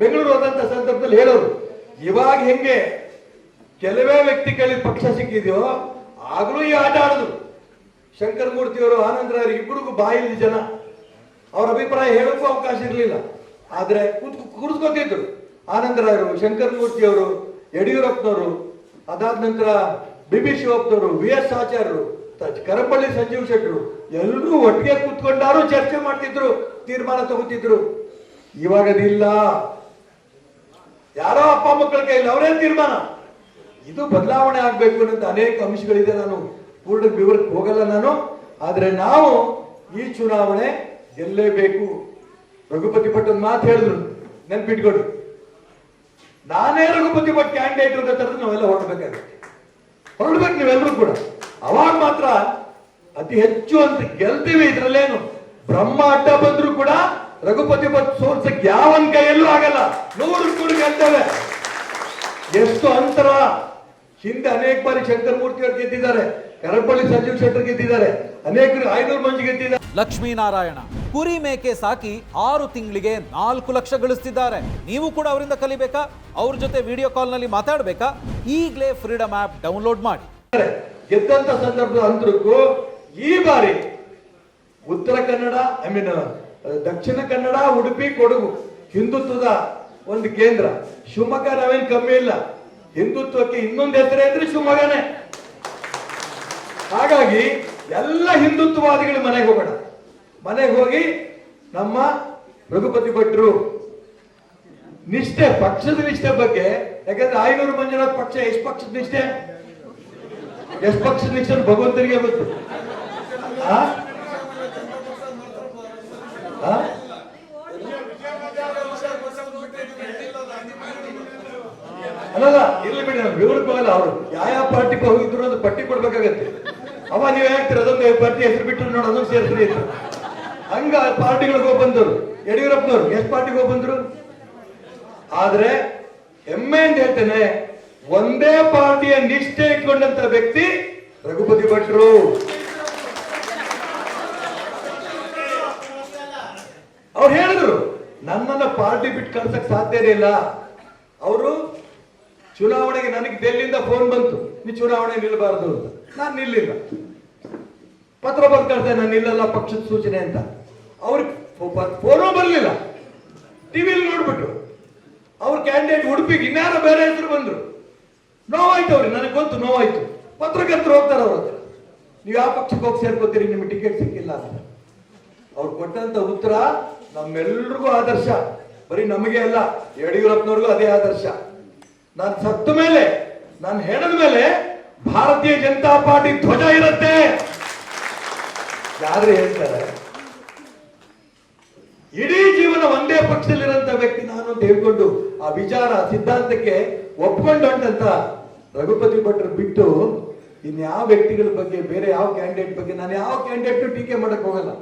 ಬೆಂಗಳೂರು ಹೋದಂತ ಸಂದರ್ಭದಲ್ಲಿ ಹೇಳೋರು, ಇವಾಗ ಹೆಂಗೆ? ಕೆಲವೇ ವ್ಯಕ್ತಿಗಳಿಗೆ ಪಕ್ಷ ಸಿಕ್ಕಿದೆಯೋ, ಆಗಲೂ ಈ ಆಟ ಆಡೋದು ಶಂಕರ ಮೂರ್ತಿಯವರು ಆನಂದರಾಯರು ಇಬ್ಬರಿಗೂ ಬಾಯಲ್ಲಿ ಜನ. ಅವ್ರ ಅಭಿಪ್ರಾಯ ಹೇಳೋಕ್ಕೂ ಅವಕಾಶ ಇರಲಿಲ್ಲ. ಆದ್ರೆ ಕೂತ್ ಆನಂದರಾಯರು ಶಂಕರ ಮೂರ್ತಿಯವರು ಯಡಿಯೂರಪ್ಪನವರು, ಅದಾದ ನಂತರ ಬಿ ಬಿ ಶಿವಪ್ಪನವರು, ವಿ ಎಸ್ ಆಚಾರ್ಯರು ಕರಪಳ್ಳಿ ಸಂಜೀವ್ ಶೆಟ್ಟರು, ಎಲ್ಲರೂ ಒಟ್ಟಿಗೆ ಕೂತ್ಕೊಂಡಾರು, ಚರ್ಚೆ ಮಾಡ್ತಿದ್ರು, ತೀರ್ಮಾನ ತಗೋತಿದ್ರು. ಇವಾಗ ಅದಿಲ್ಲ ಯಾರೋ ಅಪ್ಪ ಮಕ್ಕಳ ಕೈಯಲ್ಲಿ ಅವರೇ ತೀರ್ಮಾನ. ಇದು ಬದಲಾವಣೆ ಆಗ್ಬೇಕು ಅನ್ನೋ ಅನೇಕ ಅಂಶಗಳಿದೆ. ನಾನು ಪೂರ್ಣ ವಿವರಕ್ಕೆ ಹೋಗಲ್ಲ ನಾನು. ಆದ್ರೆ ನಾವು ಈ ಚುನಾವಣೆ ಗೆಲ್ಲೇಬೇಕು ರಘುಪತಿ ಭಟ್ ಒಂದು ಮಾತು ಹೇಳಿದ್ರು. ನೆನ್ಪಿಟ್ಕೊಡು ನಾನೇ ರಘುಪತಿ ಭಟ್ ಕ್ಯಾಂಡಿಡೇಟ್ ಅಂತ ತರದು ನಾವೆಲ್ಲ ಹೊರಡ್ಬೇಕಾಗುತ್ತೆ. ಹೊರಡ್ಬೇಕು ನೀವೆಲ್ಲರೂ ಕೂಡ. ಅವಾಗ ಮಾತ್ರ ಅತಿ ಹೆಚ್ಚು ಅಂತ ಗೆಲ್ತೀವಿ ಇದ್ರಲ್ಲೇನು. ಬ್ರಹ್ಮ ಅಡ್ಡ ಬಂದ್ರು ಕೂಡ ರಘುಪತಿ ಭಟ್ ಸೋಲ್ಸಕ್ ಯಾವನ್ ಕೈಯಲ್ಲೂ ಆಗಲ್ಲ. ನೂರು ಕೂಡ ಗೆಲ್ತೇವೆ ಎಷ್ಟು ಅಂತರ. ಹಿಂದೆ ಅನೇಕ ಬಾರಿ ಶಂಕರ್ ಮೂರ್ತಿ ಅವರು ಗೆದ್ದಿದ್ದಾರೆ. ಕರಪಳ್ಳಿ ಸಂಜೀವ್ ಶೆಟ್ಟರ್ ಗೆದ್ದಿದ್ದಾರೆ. ಅನೇಕ ಐನೂರು ಮಂದಿ ಗೆದ್ದಿದ್ದಾರೆ. ಲಕ್ಷ್ಮೀನಾರಾಯಣ ಕುರಿ ಮೇಕೆ ಸಾಕಿ ಆರು ತಿಂಗಳಿಗೆ ನಾಲ್ಕು ಲಕ್ಷ ಗಳಿಸ್ತಿದ್ದಾರೆ. ನೀವು ಕೂಡ ಅವರಿಂದ ಕಲಿಬೇಕಾ? ಅವ್ರ ಜೊತೆ ವಿಡಿಯೋ ಕಾಲ್ನಲ್ಲಿ ಮಾತಾಡಬೇಕಾ? ಈಗಲೇ ಫ್ರೀಡಮ್ ಆಪ್ ಡೌನ್ಲೋಡ್ ಮಾಡಿ. ಗೆದ್ದಂತ ಸಂದರ್ಭದ ಅಂತರಕ್ಕೂ ಈ ಬಾರಿ ಉತ್ತರ ಕನ್ನಡ ಐ ಮೀನ್ ದಕ್ಷಿಣ ಕನ್ನಡ, ಉಡುಪಿ, ಕೊಡಗು. ಹಿಂದುತ್ವದ ಒಂದು ಕೇಂದ್ರ. ಶಿವಮೊಗ್ಗ ನಾವೇನು ಕಮ್ಮಿ ಇಲ್ಲ. ಹಿಂದುತ್ವಕ್ಕೆ ಇನ್ನೊಂದು ಹೆಸರೇ ಅಂದ್ರೆ ಶಿವಮೊಗ್ಗನೇ. ಹಾಗಾಗಿ ಎಲ್ಲ ಹಿಂದುತ್ವವಾದಿಗಳು ಮನೆಗೆ ಹೋಗೋಣ. ಮನೆಗೆ ಹೋಗಿ ನಮ್ಮ ರಘುಪತಿ ಭಟ್ರು ನಿಷ್ಠೆ, ಪಕ್ಷದ ನಿಷ್ಠೆ ಬಗ್ಗೆ, ಯಾಕಂದ್ರೆ ಐನೂರು ಮಂಜುನಾಥ್ ಪಕ್ಷ ಎಷ್ಟು ಪಕ್ಷದ ನಿಷ್ಠೆ? ಎಷ್ಟು ಪಕ್ಷದ ನಿಷ್ಠೆ ಭಗವಂತರಿಗೆ ಭಗವಂತನಿಗೆ ಗೊತ್ತು ಆ? ಆ? ಅಲ್ಲಲ್ಲ, ಇರ್ಲಿ ಬಿಡಿ ನಾವು ವಿವರಕ್ಕೆ ಹೋಗಲ್ಲ. ಅವರು ಯಾವ ಯಾವ ಪಾರ್ಟಿಗೆ ಹೋಗಿದ್ರು ಅದು ಪಟ್ಟಿ ಕೊಡ್ಬೇಕಾಗತ್ತೆ. ಅವ ನೀವು ಹೇಳ್ತೀರ, ಅದೊಂದು ಪಾರ್ಟಿ ಹೆಸರು ಬಿಟ್ಟರು ನೋಡಿ, ಅದೊಂದು ಸೇರಿಸ್ರಿ ಅಂತ. ಹಂಗ ಪಾರ್ಟಿಗಳಿಗೆ ಹೋಗಿ ಬಂದರು ಯಡಿಯೂರಪ್ಪನವರು, ಎಷ್ಟು ಪಾರ್ಟಿಗೆ ಹೋಗಿ ಬಂದ್ರು? ಆದ್ರೆ, ಹೆಮ್ಮೆ ಅಂತ ಹೇಳ್ತೇನೆ, ಒಂದೇ ಪಾರ್ಟಿಯ ನಿಷ್ಠೆ ಇಟ್ಕೊಂಡಂತ ವ್ಯಕ್ತಿ ರಘುಪತಿ ಭಟ್ರು. ಅವ್ರು ಹೇಳಿದ್ರು, ನನ್ನನ್ನ ಪಾರ್ಟಿ ಬಿಟ್ಟು ಕಳ್ಸಕ್ ಸಾಧ್ಯನೇ ಇಲ್ಲ. ಅವರು ಚುನಾವಣೆಗೆ ನನಗೆ ಡೆಲ್ಲಿಂದ ಫೋನ್ ಬಂತು. ನೀ ಚುನಾವಣೆ ನಿಲ್ಲಬಾರದು ಅಂತ. ನಾನು ನಿಲ್ಲಿಲ್ಲ. ಪತ್ರ ಬರ್ದು ಕಳ್ದೆ ನಾನು ನಿಲ್ಲಲ್ಲ ಪಕ್ಷದ ಸೂಚನೆ ಅಂತ. ಅವ್ರಿಗೆ ಫೋನು ಬರಲಿಲ್ಲ. ಟಿವಿಯಲ್ಲಿ ನೋಡ್ಬಿಟ್ಟು ಅವ್ರ ಕ್ಯಾಂಡಿಡೇಟ್ ಉಡುಪಿಗೆ ಇನ್ಯಾರೋ ಬೇರೆ ಹೆಸರು ಬಂದ್ರು. ನೋವಾಯ್ತು ಅವ್ರಿಗೆ. ನನಗೆ ಗೊತ್ತು ನೋವಾಯ್ತು. ಪತ್ರಕರ್ತರು ಹೋಗ್ತಾರೆ ಅವ್ರ ಹತ್ರ. ನೀವು ಯಾವ ಪಕ್ಷಕ್ಕೆ ಹೋಗಿ ಸೇರ್ಕೋತೀರಿ? ನಿಮ್ಗೆ ಟಿಕೆಟ್ ಸಿಕ್ಕಿಲ್ಲ ಅಂತ. ಅವ್ರು ಕೊಟ್ಟಂತ ಉತ್ತರ ನಮ್ಮೆಲ್ರಿಗೂ ಆದರ್ಶ. ಬರೀ ನಮಗೆ ಅಲ್ಲ, ಯಡಿಯೂರಪ್ಪನವ್ರಿಗೂ ಅದೇ ಆದರ್ಶ. ನಾನು ಸತ್ತ ಮೇಲೆ, ನಾನು ಹೇಳಿದ ಮೇಲೆ ಭಾರತೀಯ ಜನತಾ ಪಾರ್ಟಿ ಧ್ವಜ ಇರುತ್ತೆ. ಯಾರು ಹೇಳ್ತಾರೆ? ಇಡೀ ಜೀವನ ಒಂದೇ ಪಕ್ಷದಲ್ಲಿರುವಂತ ವ್ಯಕ್ತಿ ನಾನು ಅಂತ ಹೇಳ್ಕೊಂಡು ಆ ವಿಚಾರ ಸಿದ್ಧಾಂತಕ್ಕೆ ಒಪ್ಕೊಂಡು ಹೊಂಟಂತ ರಘುಪತಿ ಭಟ್ರು ಬಿಟ್ಟು ಇನ್ಯಾವ ವ್ಯಕ್ತಿಗಳ ಬಗ್ಗೆ, ಬೇರೆ ಯಾವ ಕ್ಯಾಂಡಿಡೇಟ್ ಬಗ್ಗೆ, ನಾನು ಯಾವ ಕ್ಯಾಂಡಿಡೇಟ್ ಟೀಕೆ ಮಾಡಕ್ ಹೋಗಲ್ಲ.